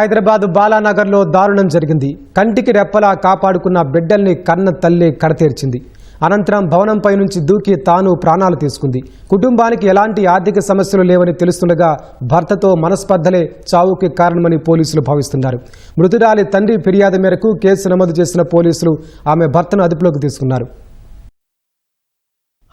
హైదరాబాద్ బాలానగర్లో దారుణం జరిగింది. కంటికి రెప్పలా కాపాడుకున్న బిడ్డల్ని కన్న తల్లి కడతీర్చింది. అనంతరం భవనంపై నుంచి దూకి తాను ప్రాణాలు తీసుకుంది. కుటుంబానికి ఎలాంటి ఆర్థిక సమస్యలు లేవని తెలుస్తుండగా భర్తతో మనస్పర్ధలే చావుకి కారణమని పోలీసులు భావిస్తున్నారు. మృతురాలి తండ్రి ఫిర్యాదు మేరకు కేసు నమోదు చేసిన పోలీసులు ఆమె భర్తను అదుపులోకి తీసుకున్నారు.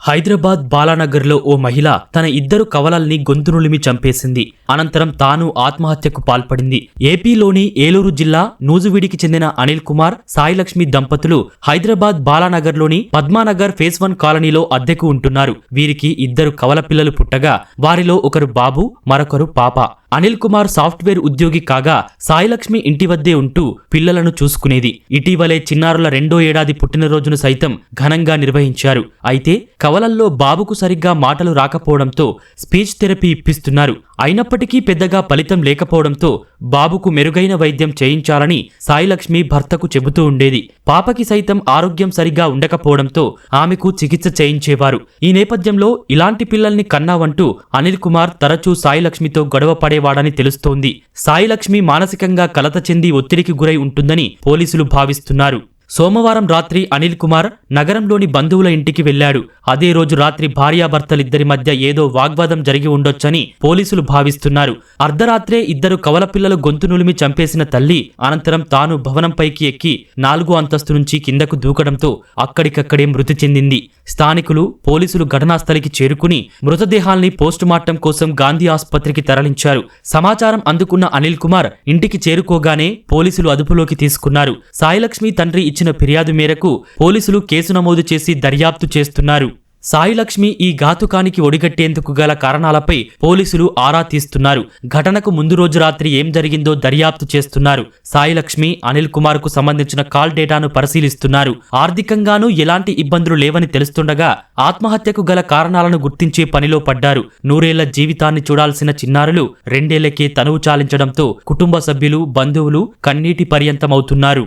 హైదరాబాద్ బాలానగర్లో ఓ మహిళ తన ఇద్దరు కవలల్ని గొంతునులిమి చంపేసింది. అనంతరం తాను ఆత్మహత్యకు పాల్పడింది. ఏపీలోని ఏలూరు జిల్లా నూజువీడికి చెందిన అనిల్ కుమార్ సాయిలక్ష్మి దంపతులు హైదరాబాద్ బాలానగర్లోని పద్మానగర్ ఫేస్ వన్ కాలనీలో అద్దెకు ఉంటున్నారు. వీరికి ఇద్దరు కవల పిల్లలు పుట్టగా వారిలో ఒకరు బాబు మరొకరు పాప. అనిల్ కుమార్ సాఫ్ట్వేర్ ఉద్యోగి కాగా సాయిలక్ష్మి ఇంటి వద్దే ఉంటూ పిల్లలను చూసుకునేది. ఇటీవలే చిన్నారుల రెండో ఏడాది పుట్టినరోజును సైతం ఘనంగా నిర్వహించారు. అయితే కవలల్లో బాబుకు సరిగ్గా మాటలు రాకపోవడంతో స్పీచ్ థెరపీ ఇప్పిస్తున్నారు. అయినప్పటికీ పెద్దగా ఫలితం లేకపోవడంతో బాబుకు మెరుగైన వైద్యం చేయించాలని సాయిలక్ష్మి భర్తకు చెబుతూ ఉండేది. పాపకి సైతం ఆరోగ్యం సరిగ్గా ఉండకపోవడంతో ఆమెకు చికిత్స చేయించేవారు. ఈ నేపథ్యంలో ఇలాంటి పిల్లల్ని కన్నావంటూ అనిల్ కుమార్ తరచూ సాయిలక్ష్మితో గొడవ మాట్లాడేవాడని తెలుస్తోంది. సాయిలక్ష్మి మానసికంగా కలత చెంది ఒత్తిడికి గురై ఉంటుందని పోలీసులు భావిస్తున్నారు. సోమవారం రాత్రి అనిల్ కుమార్ నగరంలోని బంధువుల ఇంటికి వెళ్ళాడు అదే రోజు రాత్రి భార్యాభర్తలిద్దరి మధ్య ఏదో వాగ్వాదం జరిగి ఉండొచ్చని పోలీసులు భావిస్తున్నారు. అర్ధరాత్రే ఇద్దరు కవలపిల్లలు గొంతు నులిమి చంపేసిన తల్లి అనంతరం తాను భవనంపైకి ఎక్కి నాలుగో అంతస్తు నుంచి కిందకు దూకడంతో అక్కడికక్కడే మృతి చెందింది. స్థానికులు పోలీసులు ఘటనాస్థలికి చేరుకుని మృతదేహాల్ని పోస్టుమార్టం కోసం గాంధీ ఆసుపత్రికి తరలించారు. సమాచారం అందుకున్న అనిల్ కుమార్ ఇంటికి చేరుకోగానే పోలీసులు అదుపులోకి తీసుకున్నారు. సాయిలక్ష్మి తండ్రి ఇచ్చిన ఫిర్యాదు మేరకు పోలీసులు కేసు నమోదు చేసి దర్యాప్తు చేస్తున్నారు. సాయిలక్ష్మి ఈ ఘాతుకానికి ఒడిగట్టేందుకు గల కారణాలపై పోలీసులు ఆరా తీస్తున్నారు. ఘటనకు ముందు రోజు రాత్రి ఏం జరిగిందో దర్యాప్తు చేస్తున్నారు. సాయిలక్ష్మి అనిల్ కుమార్కు సంబంధించిన కాల్ డేటాను పరిశీలిస్తున్నారు. ఆర్థికంగానూ ఎలాంటి ఇబ్బందులు లేవని తెలుస్తుండగా ఆత్మహత్యకు గల కారణాలను గుర్తించే పనిలో పడ్డారు. నూరేళ్ళ జీవితాన్ని చూడాల్సిన చిన్నారులు రెండేళ్ళకే తనువు చాలించడంతో కుటుంబ సభ్యులు బంధువులు కన్నీటి పర్యంతమవుతున్నారు.